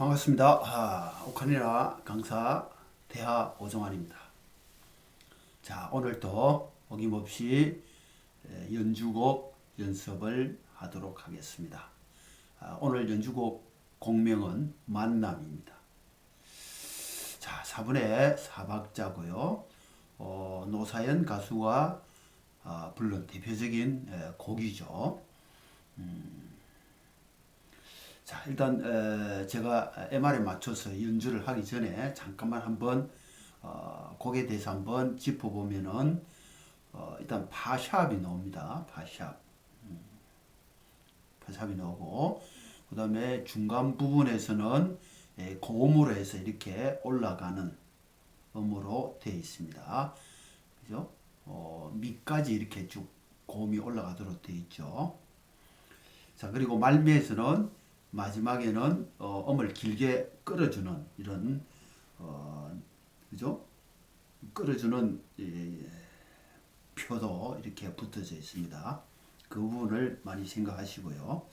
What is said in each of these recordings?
반갑습니다. 아, 오카리나 강사 대하 오정환입니다. 자, 오늘도 어김없이 에, 연주곡 연습을 하도록 하겠습니다. 아, 오늘 연주곡 공명은 만남입니다. 자, 4분의 4박자고요. 어, 노사연 가수가 아, 불른 대표적인 에, 곡이죠. 자, 일단 에, 제가 MR에 맞춰서 연주를 하기 전에 잠깐만 한번 어, 곡에 대해서 한번 짚어보면은 어, 일단 파샵이 나옵니다. 파샵. 음, 파샵이 나오고 그 다음에 중간 부분에서는 에, 고음으로 해서 이렇게 올라가는 음으로 되어 있습니다. 그죠? 어, 미까지 이렇게 쭉 고음이 올라가도록 되어 있죠. 자, 그리고 말미에서는 마지막에는 어, 음을 길게 끌어주는 이런 어, 그죠? 끌어주는 예, 표도 이렇게 붙어져 있습니다. 그 부분을 많이 생각하시고요.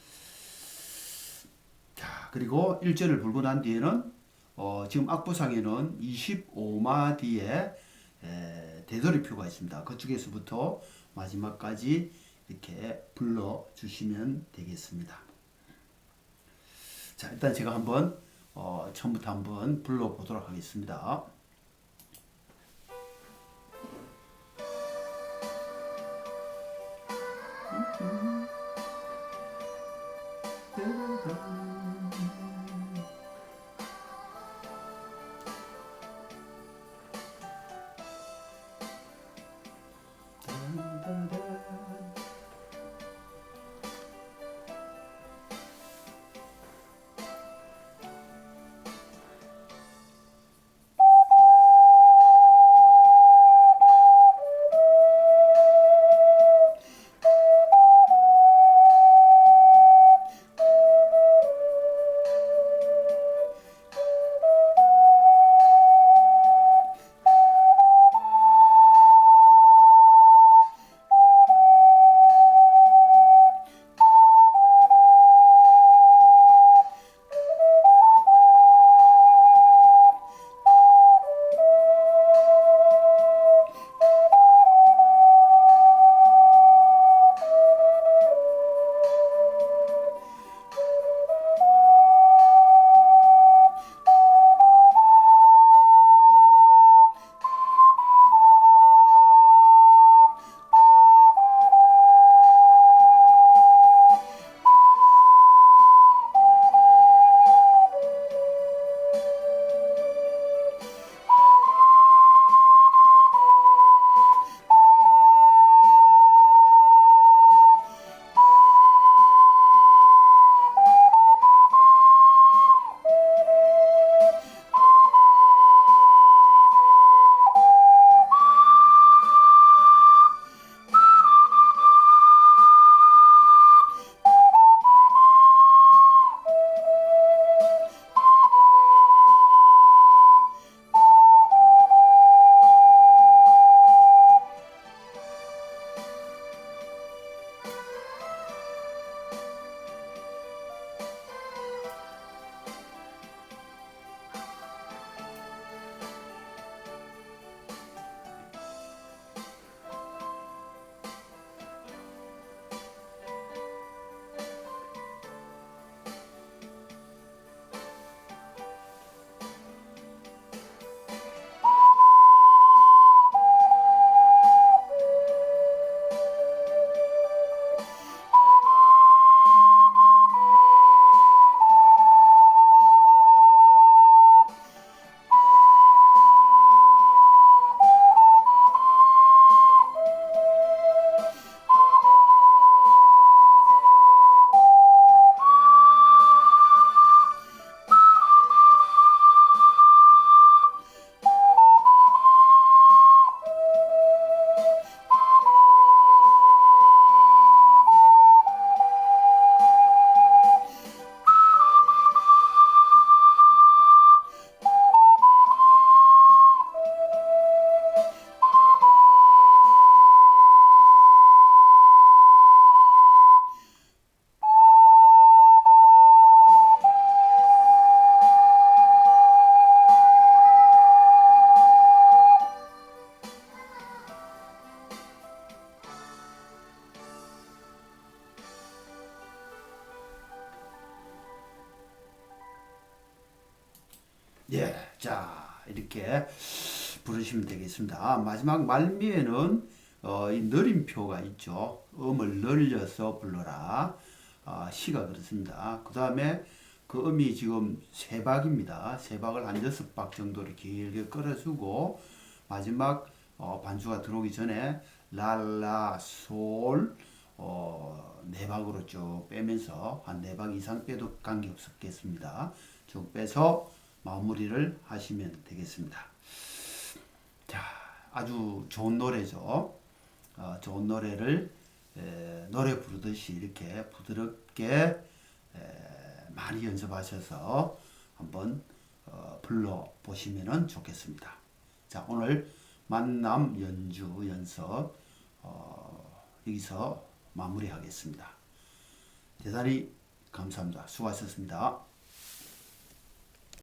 자, 그리고 1절을 불고 난 뒤에는 어, 지금 악보상에는 25마디의 에, 되돌이표가 있습니다. 그쪽에서부터 마지막까지 이렇게 불러 주시면 되겠습니다. 자, 일단 제가 한번 어, 처음부터 한번 불러보도록 하겠습니다. 음. 음. 예, 자 이렇게 부르시면 되겠습니다. 마지막 말미에는 어, 이 느림표가 있죠. 음을 늘려서 불러라. 아, 시가 그렇습니다. 그 다음에 그 음이 지금 세 박입니다. 세 박을 한 여섯 박 정도를 길게 끌어주고 마지막 어, 반주가 들어오기 전에 랄라 솔 어, 네 박으로 쭉 빼면서 한 네 박 이상 빼도 관계 없겠습니다. 쭉 빼서 마무리를 하시면 되겠습니다. 자, 아주 좋은 노래죠. 어, 좋은 노래를 에, 노래 부르듯이 이렇게 부드럽게 에, 많이 연습하셔서 한번 어, 불러 보시면 좋겠습니다. 자, 오늘 만남 연주 연습 어, 여기서 마무리하겠습니다. 대단히 감사합니다. 수고하셨습니다.